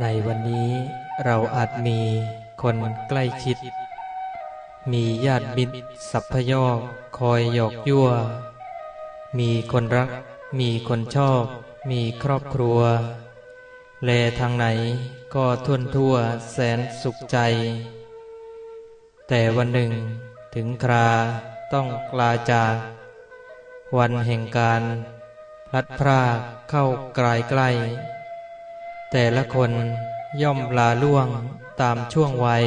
ในวันนี้เราอาจมีคนใกล้ชิด มีญาติมิตรสัพพยอกคอยหยอกยั่ว มีคนรัก มีคนชอบ มีครอบครัว แลทางไหนก็ทุ่นทั่วแสนสุขใจ แต่วันหนึ่งถึงคราต้องกลาจาก วันแห่งการพลัดพรากเข้ากลายใกล้ แต่ละคนย่อมลาล่วงตามช่วงวัย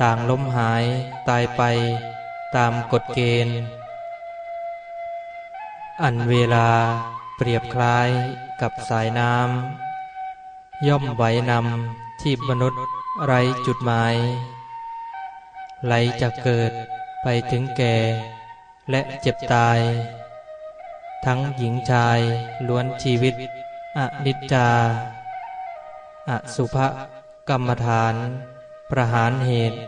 ต่างล้มหายตายไปตามกฎเกณฑ์ อันเวลาเปรียบคล้ายกับสายน้ำย่อมไหวนำที่มนุษย์ไรจุดหมาย ไหลจากเกิดไปถึงแก่ และเจ็บตาย ทั้งหญิงชายล้วนชีวิต อนิจจา อสุภกรรมฐาน ประหารเหตุ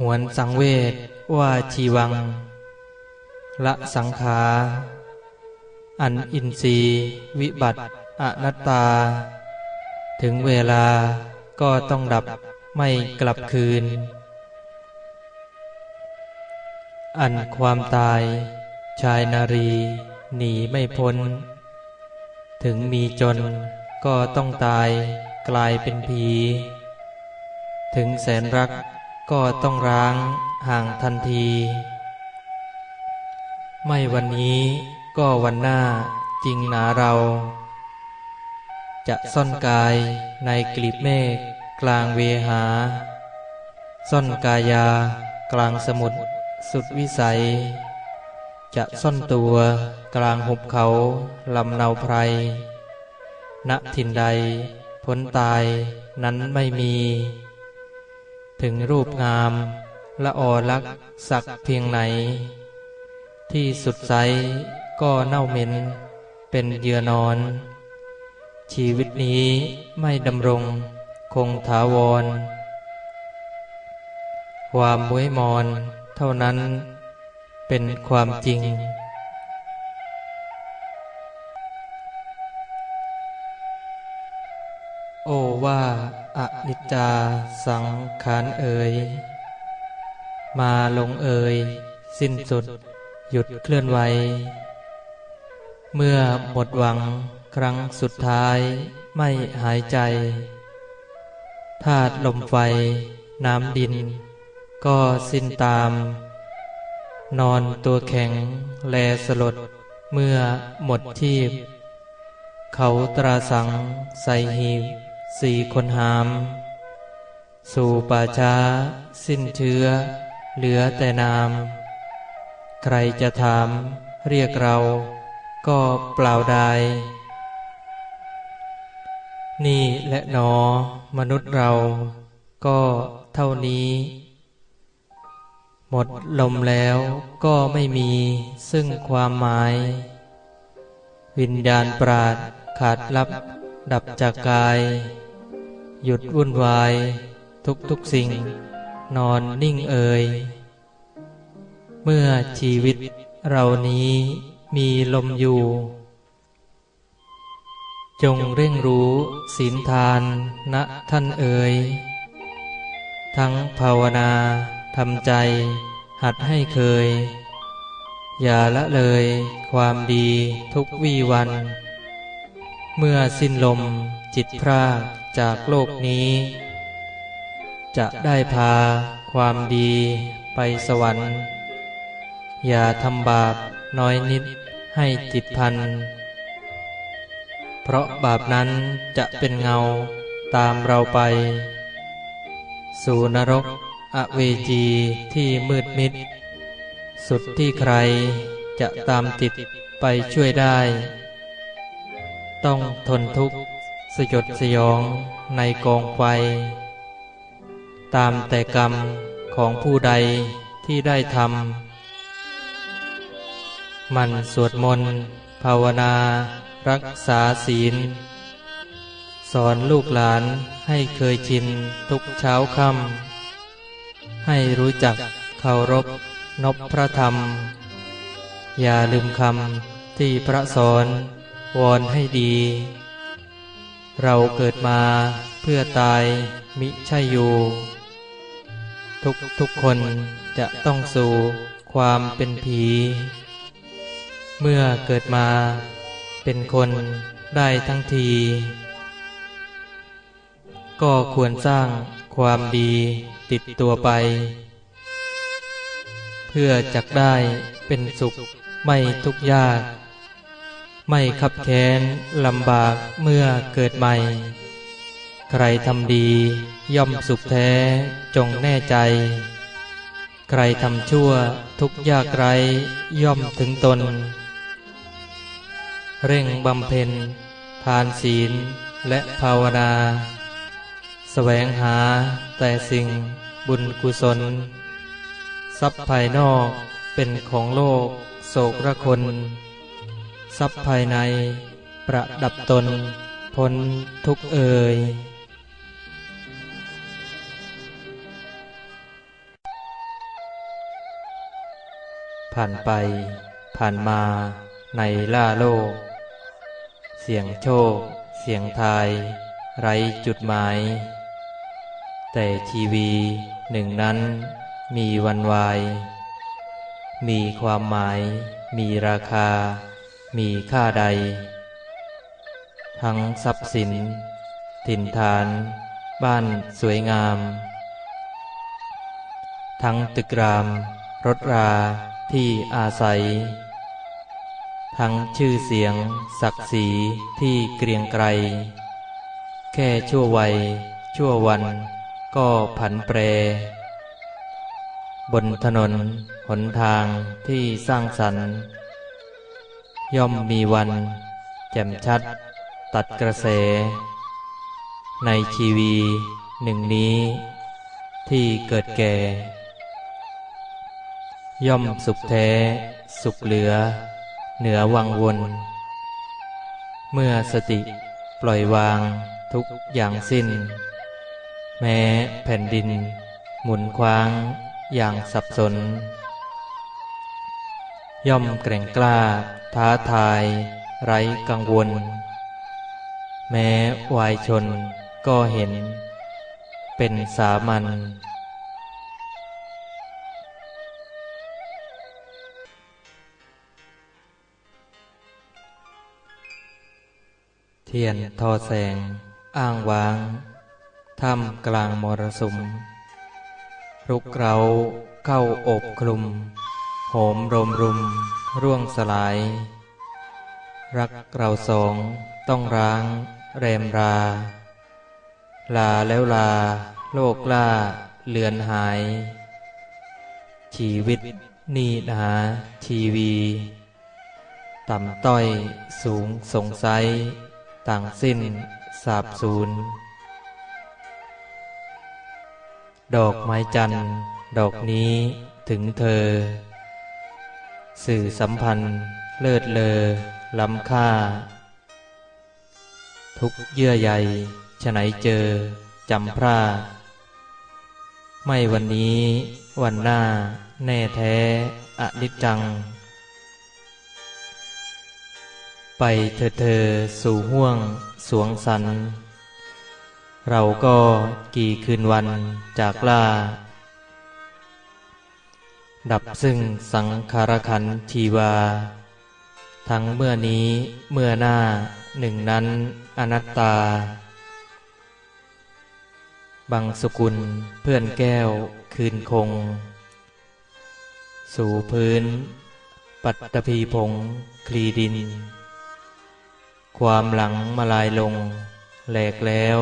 หวนสังเวชว่าชีวัง ละสังขาอันอินทรีวิบัติอนัตตา ถึงเวลาก็ต้องดับไม่กลับคืน อันความตายชายนารี หนีไม่พ้น ถึงมีจนก็ต้องตายกลายเป็นผี ถึงแสนรักก็ต้องร้างห่างทันที ไม่วันนี้ก็วันหน้าจริงหนาเรา จะซ่อนกายในกลีบเมฆกลางเวหา ซ่อนกายากลางสมุทรสุดวิสัย จะซ่อนตัวกลางหุบเขาลำเนาไพร ณ ถิ่นใดพ้นตายนั้นไม่มี ถึงรูปงามละออลักสักเพียงไหน ที่สุดใสก็เน่าเหม็นเป็นเยือนอน ชีวิตนี้ไม่ดำรงคงถาวร ความมวยมอนเท่านั้น เป็นความจริง โอว่าอนิจจาสังขารเอ่ยมาลงเอ่ยสิ้นสุด หยุดเคลื่อนไหวเมื่อหมดหวังครั้งสุดท้ายไม่หายใจธาตุลมไฟ น้ำดิน ก็สิ้นตาม นอนตัวแข็ง แลสลด เมื่อหมดทีพ เขาตราสัง ใส่หีบ สี่คนหาม สู่ป่าช้า สิ้นเชื้อ เหลือแต่นาม ใครจะถาม เรียกเรา ก็เปล่าได้นี่และหนอ มนุษย์เรา ก็เท่านี้ หมดลมแล้วก็ไม่มีซึ่งความหมาย วิญญาณปราดขาดลับ ดับจากกาย หยุดวุ่นวาย ทุกทุกสิ่ง นอนนิ่งเอ่ยเมื่อชีวิตเรานี้มีลมอยู่ จงเร่งรู้ศีลทานณท่านเอ่ยทั้งภาวนา ทำใจ หัดให้เคย อย่าละเลยความดีทุกวี่วัน เมื่อสิ้นลมจิตพรากจากโลกนี้ จะได้พาความดีไปสวรรค์ อย่าทำบาปน้อยนิดให้จิตพัน เพราะบาปนั้นจะเป็นเงาตามเราไป สู่นรก อเวจีที่มืดมิด สุดที่ใครจะตามติดไปช่วยได้ ต้องทนทุกข์สยดสยองในกองไฟ ตามแต่กรรมของผู้ใดที่ได้ทำ มันสวดมนต์ภาวนารักษาศีล สอนลูกหลานให้เคยชินทุกเช้าค่ำ ให้รู้จักเคารพนบพระธรรม อย่าลืมคำที่พระสอนวอนให้ดี เราเกิดมาเพื่อตายมิใช่อยู่ ทุกทุกคนจะต้องสู่ความเป็นผี เมื่อเกิดมาเป็นคนได้ทั้งที ก็ควรสร้าง ความดีติดตัวไป เพื่อจักได้เป็นสุขไม่ทุกข์ยาก ไม่ขับแค้นลำบากเมื่อเกิดใหม่ ใครทำดีย่อมสุขแท้จงแน่ใจ ใครทำชั่วทุกยากไรย่อมถึงตน เร่งบำเพ็ญทานศีลและภาวนา แสวงหาแต่สิ่งบุญกุศล ทรัพย์ภายนอกเป็นของโลกโศกระคน ทรัพย์ภายในประดับตนพ้นทุกเอ่ยผ่านไป ผ่านมาในล่าโลก เสียงโชค เสียงทาย ไรจุดหมาย แต่ทีวีหนึ่งนั้นมีวันวาย มีความหมาย มีราคา มีค่าใด ทั้งทรัพย์สิน ถิ่นฐาน บ้านสวยงาม ทั้งตึกราม รถราที่อาศัย ทั้งชื่อเสียง ศักดิ์ศรีที่เกรียงไกร แค่ชั่ววัย ชั่ววัน ก็ผันแปร บนถนนหนทางที่สร้างสรรค์ ย่อมมีวัน แจ่มชัด ตัดกระแส ในชีวีหนึ่งนี้ ที่เกิดแก่ ย่อมสุขแท้ สุขเหลือ เหนือวังวน เมื่อสติปล่อยวางทุกอย่างสิ้น แม้แผ่นดิน หมุนคว้างอย่างสับสน ย่อมแกร่งกล้า ท้าทาย ไร้กังวล แม้วายชนก็เห็น เป็นสามัญเทียนทอแสง อ้างว้าง ท่ามกลางมรสุมรุกเราเข้าอบคลุม โหมรมรุม ร่วงสลาย รักเราสองต้องร้างแรมรา ลาแล้วลา โลกล่า เลือนหาย ชีวิตนี่หาทีวี ต่ำต้อยสูงสงสัย ต่างสิ้นสาบสูญ ดอกไม้จันทร์ ดอกนี้ถึงเธอ สื่อสัมพันธ์ เลิศเลอ ล้ำค่า ทุกเยื่อใยฉไหนเจอ จำพร่าไม่วันนี้วันหน้า แน่แท้อนิจจัง ไปเธอเธอสู่ห่วง สวงสัน เราก็กี่คืนวันจากลา ดับซึ่งสังขารขันทีวา ทั้งเมื่อนี้เมื่อหน้าหนึ่งนั้นอนัตตา บังสุกุลเพื่อนแก้วคืนคง สู่พื้น ปัตตภีพงคลีดิน ความหลังมาลายลง แหลกแล้ว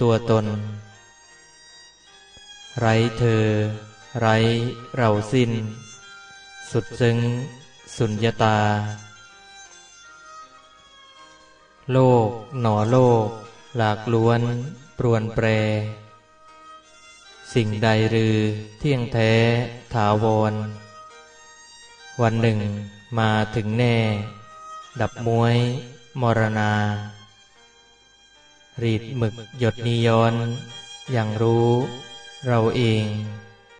ตัวตน ไรเธอ ไรเราสิ้น สุดซึ้ง สุญญตา โลกหนอโลก หลากล้วน ปรวนแปร สิ่งใดรือเที่ยงแท้ถาวร วันหนึ่งมาถึงแน่ ดับมวย มรณา รีดหมึกหยดนิยอนอย่างรู้เราเอง